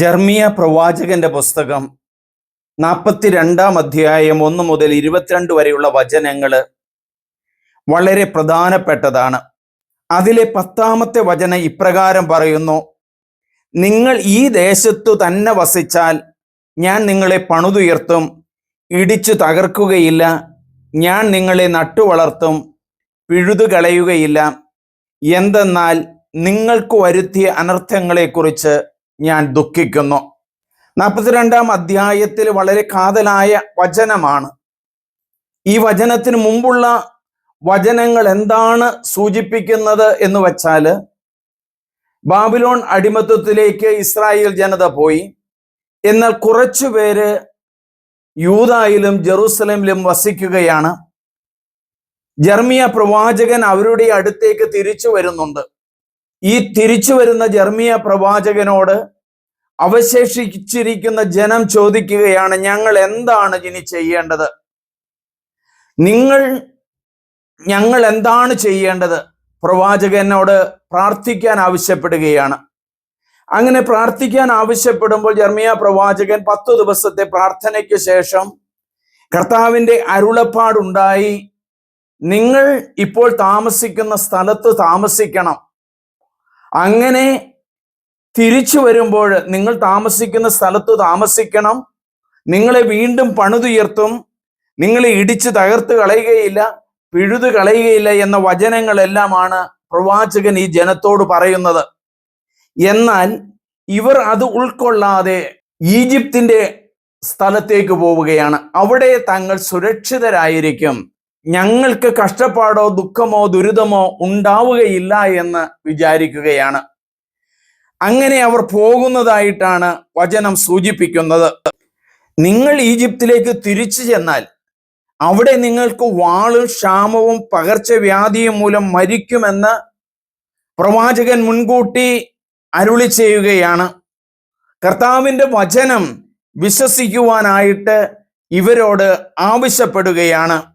ജർമിയ പ്രവാചകന്റെ പുസ്തകം നാൽപ്പത്തിരണ്ടാം അധ്യായം ഒന്ന് മുതൽ ഇരുപത്തിരണ്ട് വരെയുള്ള വചനങ്ങൾ വളരെ പ്രധാനപ്പെട്ടതാണ്. അതിലെ പത്താമത്തെ വചനം ഇപ്രകാരം പറയുന്നു നിങ്ങൾ ഈ ദേശത്തു തന്നെ വസിച്ചാൽ ഞാൻ നിങ്ങളെ പണുതുയർത്തും ഇടിച്ചു തകർക്കുകയില്ല ഞാൻ നിങ്ങളെ നട്ടുവളർത്തും പിഴുതുകളയുകയില്ല. എന്തെന്നാൽ നിങ്ങൾക്ക് വരുത്തിയ അനർത്ഥങ്ങളെക്കുറിച്ച് ഞാൻ ദുഃഖിക്കുന്നു. നാൽപ്പത്തിരണ്ടാം അധ്യായത്തിൽ വളരെ കാതലായ വചനമാണ്. ഈ വചനത്തിന് മുമ്പുള്ള വചനങ്ങൾ എന്താണ് സൂചിപ്പിക്കുന്നത് എന്ന് വച്ചാൽ ബാബിലോൺ അടിമത്വത്തിലേക്ക് ഇസ്രായേൽ ജനത പോയി. എന്നാൽ കുറച്ചു പേര് യൂതായിലും ജെറൂസലമിലും വസിക്കുകയാണ്. ജർമിയ പ്രവാചകൻ അവരുടെ അടുത്തേക്ക് തിരിച്ചു വരുന്നുണ്ട്. ഈ തിരിച്ചു വരുന്ന ജർമിയ പ്രവാചകനോട് അവശേഷിച്ചിരിക്കുന്ന ജനം ചോദിക്കുകയാണ് ഞങ്ങൾ എന്താണ് ഇനി ചെയ്യേണ്ടത്? നിങ്ങൾ ഞങ്ങൾ എന്താണ് ചെയ്യേണ്ടത്? പ്രവാചകനോട് പ്രാർത്ഥിക്കാൻ ആവശ്യപ്പെടുകയാണ്. അങ്ങനെ പ്രാർത്ഥിക്കാൻ ആവശ്യപ്പെടുമ്പോൾ ജർമിയ പ്രവാചകൻ പത്തു ദിവസത്തെ പ്രാർത്ഥനയ്ക്ക് ശേഷം കർത്താവിന്റെ അരുളപ്പാടുണ്ടായി നിങ്ങൾ ഇപ്പോൾ താമസിക്കുന്ന സ്ഥലത്ത് താമസിക്കണം. അങ്ങനെ തിരിച്ചു വരുമ്പോൾ നിങ്ങൾ താമസിക്കുന്ന സ്ഥലത്ത് താമസിക്കണം. നിങ്ങളെ വീണ്ടും പണിതുയർത്തും. നിങ്ങളെ ഇടിച്ചു തകർത്ത് കളയുകയില്ല പിഴുതു കളയുകയില്ല എന്ന വചനങ്ങളെല്ലാമാണ് പ്രവാചകൻ ഈ ജനത്തോട് പറയുന്നത്. എന്നാൽ ഇവർ അത് ഉൾക്കൊള്ളാതെ ഈജിപ്തിന്റെ സ്ഥലത്തേക്ക് പോവുകയാണ്. അവിടെ തങ്ങൾ സുരക്ഷിതരായിരിക്കും. ഞങ്ങൾക്ക് കഷ്ടപ്പാടോ ദുഃഖമോ ദുരിതമോ ഉണ്ടാവുകയില്ല എന്ന് വിചാരിക്കുകയാണ്. അങ്ങനെ അവർ പോകുന്നതായിട്ടാണ് വചനം സൂചിപ്പിക്കുന്നത്. നിങ്ങൾ ഈജിപ്തിലേക്ക് തിരിച്ചു ചെന്നാൽ അവിടെ നിങ്ങൾക്ക് വാളും ക്ഷാമവും പകർച്ചവ്യാധിയും മൂലം മരിക്കുമെന്ന് പ്രവാചകൻ മുൻകൂട്ടി അരുളി ചെയ്യുകയാണ്. കർത്താവിന്റെ വചനം വിശ്വസിക്കുവാനായിട്ട് ഇവരോട് ആവശ്യപ്പെടുകയാണ്.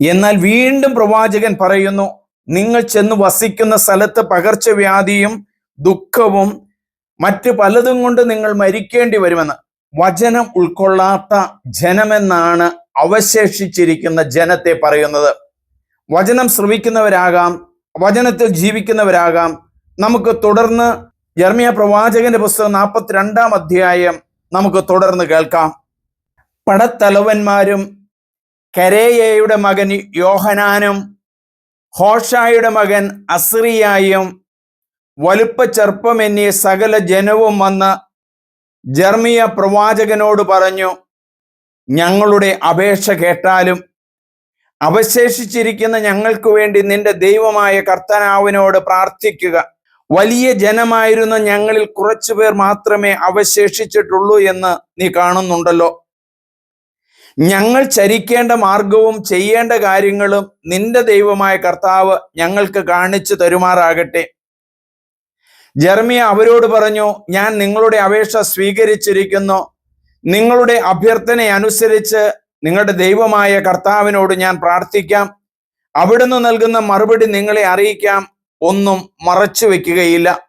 എന്നാൽ വീണ്ടും പ്രവാചകൻ പറയുന്നു നിങ്ങൾ ചെന്ന് വസിക്കുന്ന സ്ഥലത്ത് പകർച്ചവ്യാധിയും ദുഃഖവും മറ്റു പലതും കൊണ്ട് നിങ്ങൾ മരിക്കേണ്ടി വരുമെന്ന്. വചനം ഉൾക്കൊള്ളാത്ത ജനമെന്നാണ് അവശേഷിച്ചിരിക്കുന്ന ജനത്തെ പറയുന്നത്. വചനം ശ്രവിക്കുന്നവരാകാം വചനത്തിൽ ജീവിക്കുന്നവരാകാം. നമുക്ക് തുടർന്ന് ജർമിയ പ്രവാചകന്റെ പുസ്തകം നാൽപ്പത്തിരണ്ടാം അധ്യായം നമുക്ക് തുടർന്ന് കേൾക്കാം. പടത്തലവന്മാരും കരേയയുടെ മകൻ യോഹനാനും ഹോഷായുടെ മകൻ അസ്രിയായും വലുപ്പ ചെറുപ്പമെന്നിയ സകല ജനവും വന്ന് ജർമിയ പ്രവാചകനോട് പറഞ്ഞു ഞങ്ങളുടെ അപേക്ഷ കേട്ടാലും അവശേഷിച്ചിരിക്കുന്ന ഞങ്ങൾക്ക് വേണ്ടി നിന്റെ ദൈവമായ കർത്തനാവിനോട് പ്രാർത്ഥിക്കുക. വലിയ ജനമായിരുന്ന ഞങ്ങളിൽ കുറച്ചുപേർ മാത്രമേ അവശേഷിച്ചിട്ടുള്ളൂ എന്ന് നീ കാണുന്നുണ്ടല്ലോ. ഞങ്ങൾ ചരിക്കേണ്ട മാർഗവും ചെയ്യേണ്ട കാര്യങ്ങളും നിന്റെ ദൈവമായ കർത്താവ് ഞങ്ങൾക്ക് കാണിച്ചു തരുമാറാകട്ടെ. ജർമിയ അവരോട് പറഞ്ഞു ഞാൻ നിങ്ങളുടെ അപേക്ഷ സ്വീകരിച്ചിരിക്കുന്നു. നിങ്ങളുടെ അഭ്യർത്ഥന അനുസരിച്ച് നിങ്ങളുടെ ദൈവമായ കർത്താവിനോട് ഞാൻ പ്രാർത്ഥിക്കാം. അവിടുന്ന് നൽകുന്ന മറുപടി നിങ്ങളെ അറിയിക്കാം. ഒന്നും മറച്ചു വെക്കുകയില്ല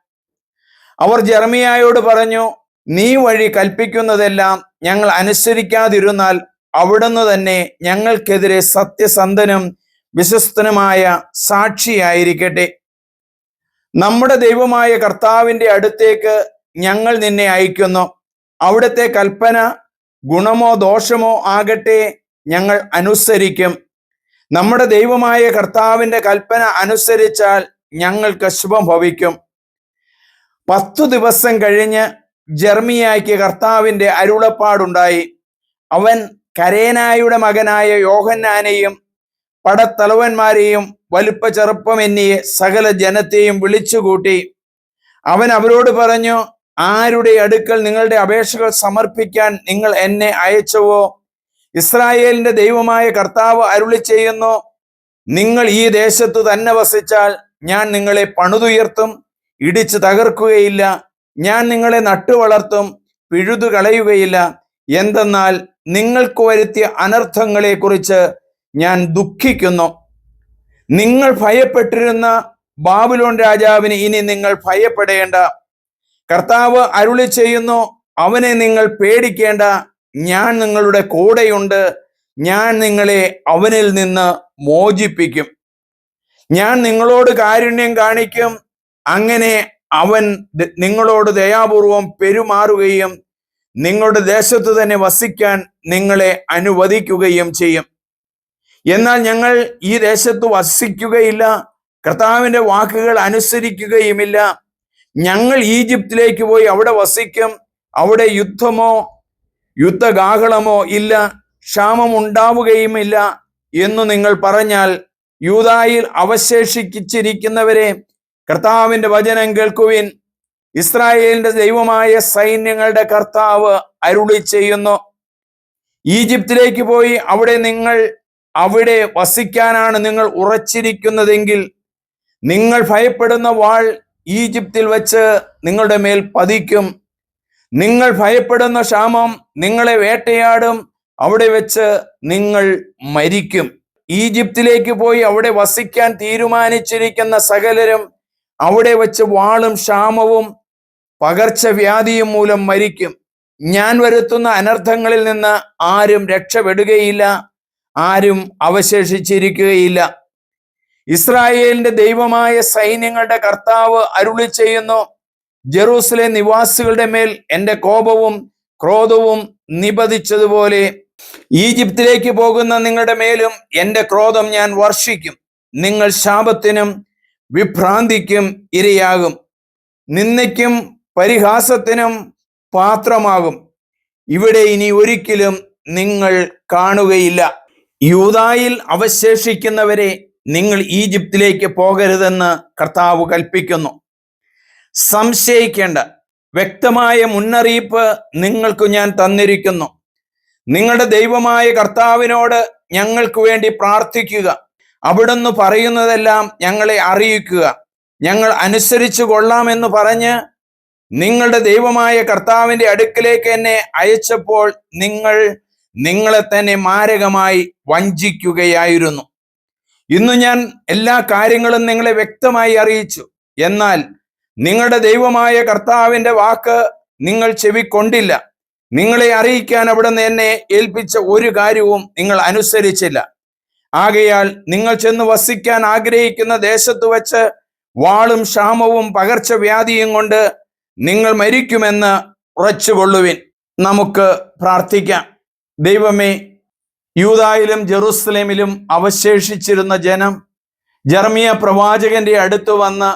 അവർ ജർമിയായോട് പറഞ്ഞു നീ വഴി കൽപ്പിക്കുന്നതെല്ലാം ഞങ്ങൾ അനുസരിക്കാതിരുന്നാൽ അവിടുന്ന് തന്നെ ഞങ്ങൾക്കെതിരെ സത്യസന്ധനും വിശ്വസ്തനുമായ സാക്ഷിയായിരിക്കട്ടെ. നമ്മുടെ ദൈവമായ കർത്താവിന്റെ അടുത്തേക്ക് ഞങ്ങൾ നിന്നെ അയക്കുന്നു. അവിടുത്തെ കൽപ്പന ഗുണമോ ദോഷമോ ആകട്ടെ ഞങ്ങൾ അനുസരിക്കും. നമ്മുടെ ദൈവമായ കർത്താവിന്റെ കൽപ്പന അനുസരിച്ചാൽ ഞങ്ങൾക്ക് ശുഭം ഭവിക്കും. പത്തു ദിവസം കഴിഞ്ഞ് ജർമിയായ്ക്ക് കർത്താവിന്റെ അരുളപ്പാടുണ്ടായി. അവൻ കരേനായുടെ മകനായ യോഹന്നാനെയും പടത്തലവന്മാരെയും വലുപ്പ ചെറുപ്പം എന്നിയെ സകല ജനത്തെയും വിളിച്ചുകൂട്ടി. അവൻ അവരോട് പറഞ്ഞു ആരുടെ അടുക്കൽ നിങ്ങളുടെ അപേക്ഷകൾ സമർപ്പിക്കാൻ നിങ്ങൾ എന്നെ അയച്ചുവോ? ഇസ്രായേലിന്റെ ദൈവമായ കർത്താവ് അരുളി ചെയ്യുന്നു നിങ്ങൾ ഈ ദേശത്തു തന്നെ വസിച്ചാൽ ഞാൻ നിങ്ങളെ പണുതുയർത്തും ഇടിച്ചു തകർക്കുകയില്ല. ഞാൻ നിങ്ങളെ നട്ടുവളർത്തും പിഴുതു കളയുകയില്ല. എന്തെന്നാൽ നിങ്ങൾക്ക് വരുത്തിയ അനർത്ഥങ്ങളെ കുറിച്ച് ഞാൻ ദുഃഖിക്കുന്നു. നിങ്ങൾ ഭയപ്പെട്ടിരുന്ന ബാബുലോൺ രാജാവിന് ഇനി നിങ്ങൾ ഭയപ്പെടേണ്ട. കർത്താവ് അരുളി ചെയ്യുന്നു അവനെ നിങ്ങൾ പേടിക്കേണ്ട. ഞാൻ നിങ്ങളുടെ കൂടെയുണ്ട്. ഞാൻ നിങ്ങളെ അവനിൽ നിന്ന് മോചിപ്പിക്കും. ഞാൻ നിങ്ങളോട് കാരുണ്യം കാണിക്കും. അങ്ങനെ അവൻ നിങ്ങളോട് ദയാപൂർവം പെരുമാറുകയും നിങ്ങളുടെ ദേശത്ത് തന്നെ വസിക്കാൻ നിങ്ങളെ അനുവദിക്കുകയും ചെയ്യും. എന്നാൽ ഞങ്ങൾ ഈ ദേശത്ത് വസിക്കുകയില്ല കർത്താവിന്റെ വാക്കുകൾ അനുസരിക്കുകയുമില്ല. ഞങ്ങൾ ഈജിപ്തിലേക്ക് പോയി അവിടെ വസിക്കും അവിടെ യുദ്ധമോ യുദ്ധഗാഹളമോ ഇല്ല ക്ഷാമം ഉണ്ടാവുകയുമില്ല എന്നു നിങ്ങൾ പറഞ്ഞാൽ യൂതായിൽ അവശേഷിച്ചിരിക്കുന്നവരെ കർത്താവിന്റെ വചനം കേൾക്കുവിൻ. ഇസ്രായേലിന്റെ ദൈവമായ സൈന്യങ്ങളുടെ കർത്താവ് അരുളി ചെയ്യുന്നു. ഈജിപ്തിലേക്ക് പോയി അവിടെ നിങ്ങൾ അവിടെ വസിക്കാനാണ് നിങ്ങൾ ഉറച്ചിരിക്കുന്നതെങ്കിൽ നിങ്ങൾ ഭയപ്പെടുന്ന വാൾ ഈജിപ്തിൽ വച്ച് നിങ്ങളുടെ മേൽ പതിക്കും. നിങ്ങൾ ഭയപ്പെടുന്ന ക്ഷാമം നിങ്ങളെ വേട്ടയാടും. അവിടെ വെച്ച് നിങ്ങൾ മരിക്കും. ഈജിപ്തിലേക്ക് പോയി അവിടെ വസിക്കാൻ തീരുമാനിച്ചിരിക്കുന്ന സകലരും അവിടെ വെച്ച് വാളും ക്ഷാമവും പകർച്ചവ്യാധിയും മൂലം മരിക്കും. ഞാൻ വരുത്തുന്ന അനർത്ഥങ്ങളിൽ നിന്ന് ആരും രക്ഷപ്പെടുകയില്ല ആരും അവശേഷിച്ചിരിക്കുകയില്ല. ഇസ്രായേലിന്റെ ദൈവമായ സൈന്യങ്ങളുടെ കർത്താവ് അരുളി ചെയ്യുന്നു ജെറൂസലെ നിവാസികളുടെ മേൽ എന്റെ കോപവും ക്രോധവും നിപതിച്ചതുപോലെ ഈജിപ്തിലേക്ക് പോകുന്ന നിങ്ങളുടെ മേലും എന്റെ ക്രോധം ഞാൻ വർഷിക്കും. നിങ്ങൾ ശാപത്തിനും വിഭ്രാന്തിക്കും ഇരയാകും. നിന്ദയ്ക്കും പരിഹാസത്തിനും പാത്രമാകും. ഇവിടെ ഇനി ഒരിക്കലും നിങ്ങൾ കാണുകയില്ല. യൂതായിൽ അവശേഷിക്കുന്നവരെ നിങ്ങൾ ഈജിപ്തിലേക്ക് പോകരുതെന്ന് കർത്താവ് കൽപ്പിക്കുന്നു. സംശയിക്കേണ്ട. വ്യക്തമായ മുന്നറിയിപ്പ് നിങ്ങൾക്ക് ഞാൻ തന്നിരിക്കുന്നു. നിങ്ങളുടെ ദൈവമായ കർത്താവിനോട് ഞങ്ങൾക്ക് വേണ്ടി പ്രാർത്ഥിക്കുക. അവിടുന്ന് പറയുന്നതെല്ലാം ഞങ്ങളെ അറിയിക്കുക. ഞങ്ങൾ അനുസരിച്ചു കൊള്ളാമെന്ന് പറഞ്ഞ് നിങ്ങളുടെ ദൈവമായ കർത്താവിന്റെ അടുക്കിലേക്ക് എന്നെ അയച്ചപ്പോൾ നിങ്ങൾ നിങ്ങളെ തന്നെ മാരകമായി വഞ്ചിക്കുകയായിരുന്നു. ഇന്ന് ഞാൻ എല്ലാ കാര്യങ്ങളും നിങ്ങളെ വ്യക്തമായി അറിയിച്ചു. എന്നാൽ നിങ്ങളുടെ ദൈവമായ കർത്താവിന്റെ വാക്ക് നിങ്ങൾ ചെവിക്കൊണ്ടില്ല. നിങ്ങളെ അറിയിക്കാൻ അവിടുന്ന് എന്നെ ഏൽപ്പിച്ച ഒരു കാര്യവും നിങ്ങൾ അനുസരിച്ചില്ല. ആകയാൽ നിങ്ങൾ ചെന്ന് വസിക്കാൻ ആഗ്രഹിക്കുന്ന ദേശത്ത് വച്ച് വാളും ക്ഷാമവും പകർച്ചവ്യാധിയും കൊണ്ട് നിങ്ങൾ മരിക്കുമെന്ന് ഉറച്ചുകൊള്ളുവിൻ നമുക്ക് പ്രാർത്ഥിക്കാം. ദൈവമേ യൂതായിലും ജെറുസലേമിലും അവശേഷിച്ചിരുന്ന ജനം ജർമിയ പ്രവാചകന്റെ അടുത്ത് വന്ന്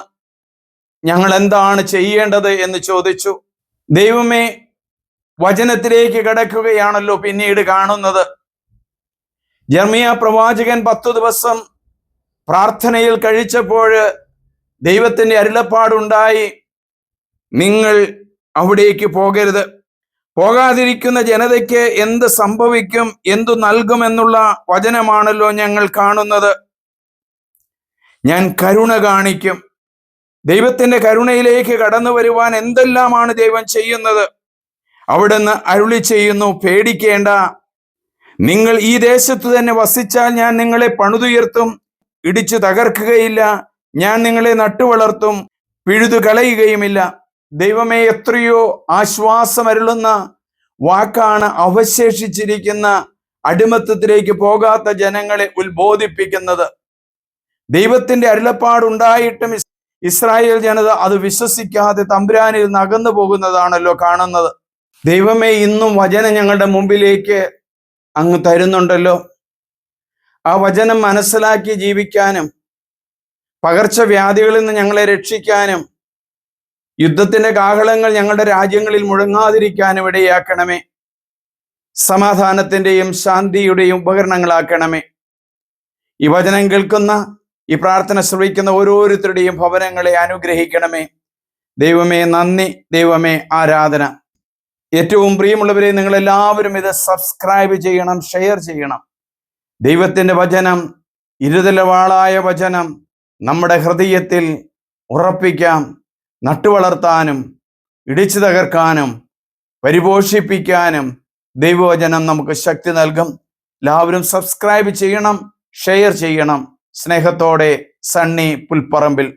ഞങ്ങൾ എന്താണ് ചെയ്യേണ്ടത് എന്ന് ചോദിച്ചു. ദൈവമേ വചനത്തിലേക്ക് കിടക്കുകയാണല്ലോ പിന്നീട് കാണുന്നത്. ജർമിയ പ്രവാചകൻ പത്തു ദിവസം പ്രാർത്ഥനയിൽ കഴിച്ചപ്പോൾ ദൈവത്തിന്റെ അരുളപ്പാടുണ്ടായി. നിങ്ങൾ അവിടേക്ക് പോകരുത്. പോകാതിരിക്കുന്ന ജനതയ്ക്ക് എന്ത് സംഭവിക്കും എന്തു നൽകുമെന്നുള്ള വചനമാണല്ലോ ഞങ്ങൾ കാണുന്നത്. ഞാൻ കരുണ കാണിക്കും. ദൈവത്തിന്റെ കരുണയിലേക്ക് കടന്നു വരുവാൻ എന്തെല്ലാമാണ് ദൈവം ചെയ്യുന്നത്? അവിടുന്ന് അരുളി ചെയ്യുന്നു പേടിക്കേണ്ട. നിങ്ങൾ ഈ ദേശത്ത് തന്നെ വസിച്ചാൽ ഞാൻ നിങ്ങളെ പണിതുയർത്തും ഇടിച്ചു തകർക്കുകയില്ല. ഞാൻ നിങ്ങളെ നട്ടുവളർത്തും പിഴുതു കളയുകയുമില്ല. ദൈവമേ എത്രയോ ആശ്വാസമരുളുന്ന വാക്കാണ് അവശേഷിച്ചിരിക്കുന്ന അടിമത്തത്തിലേക്ക് പോകാത്ത ജനങ്ങളെ ഉത്ബോധിപ്പിക്കുന്നത്. ദൈവത്തിന്റെ അരുളപ്പാടുണ്ടായിട്ടും ഇസ്രായേൽ ജനത അത് വിശ്വസിക്കാതെ തമ്പുരാനിൽ നകന്നു പോകുന്നതാണല്ലോ കാണുന്നത്. ദൈവമേ ഇന്നും വചനം ഞങ്ങളുടെ മുമ്പിലേക്ക് അങ്ങ് തരുന്നുണ്ടല്ലോ. ആ വചനം മനസ്സിലാക്കി ജീവിക്കാനും പകർച്ചവ്യാധികളിൽ നിന്ന് ഞങ്ങളെ രക്ഷിക്കാനും യുദ്ധത്തിന്റെ കാഹളങ്ങൾ ഞങ്ങളുടെ രാജ്യങ്ങളിൽ മുഴങ്ങാതിരിക്കാനും ഇടയാക്കണമേ സമാധാനത്തിന്റെയും ശാന്തിയുടെയും ഉപകരണങ്ങളാക്കണമേ. ഈ വചനം കേൾക്കുന്ന ഈ പ്രാർത്ഥന ശ്രവിക്കുന്ന ഓരോരുത്തരുടെയും ഭവനങ്ങളെ അനുഗ്രഹിക്കണമേ. ദൈവമേ നന്ദി. ദൈവമേ ആരാധന. ഏറ്റവും പ്രിയമുള്ളവരെ നിങ്ങൾ എല്ലാവരും ഇത് സബ്സ്ക്രൈബ് ചെയ്യണം ഷെയർ ചെയ്യണം. ദൈവത്തിന്റെ വചനം ഇരുതലവാളായ വചനം നമ്മുടെ ഹൃദയത്തിൽ ഉറപ്പിക്കാം. നട്ടുവളർത്താനും ഇടിച്ചു തകർക്കാനും പരിപോഷിപ്പിക്കാനും ദൈവവചനം നമുക്ക് ശക്തി നൽകും. എല്ലാവരും സബ്സ്ക്രൈബ് ചെയ്യണം ഷെയർ ചെയ്യണം. സ്നേഹത്തോടെ സണ്ണി പുൽപ്പറമ്പിൽ.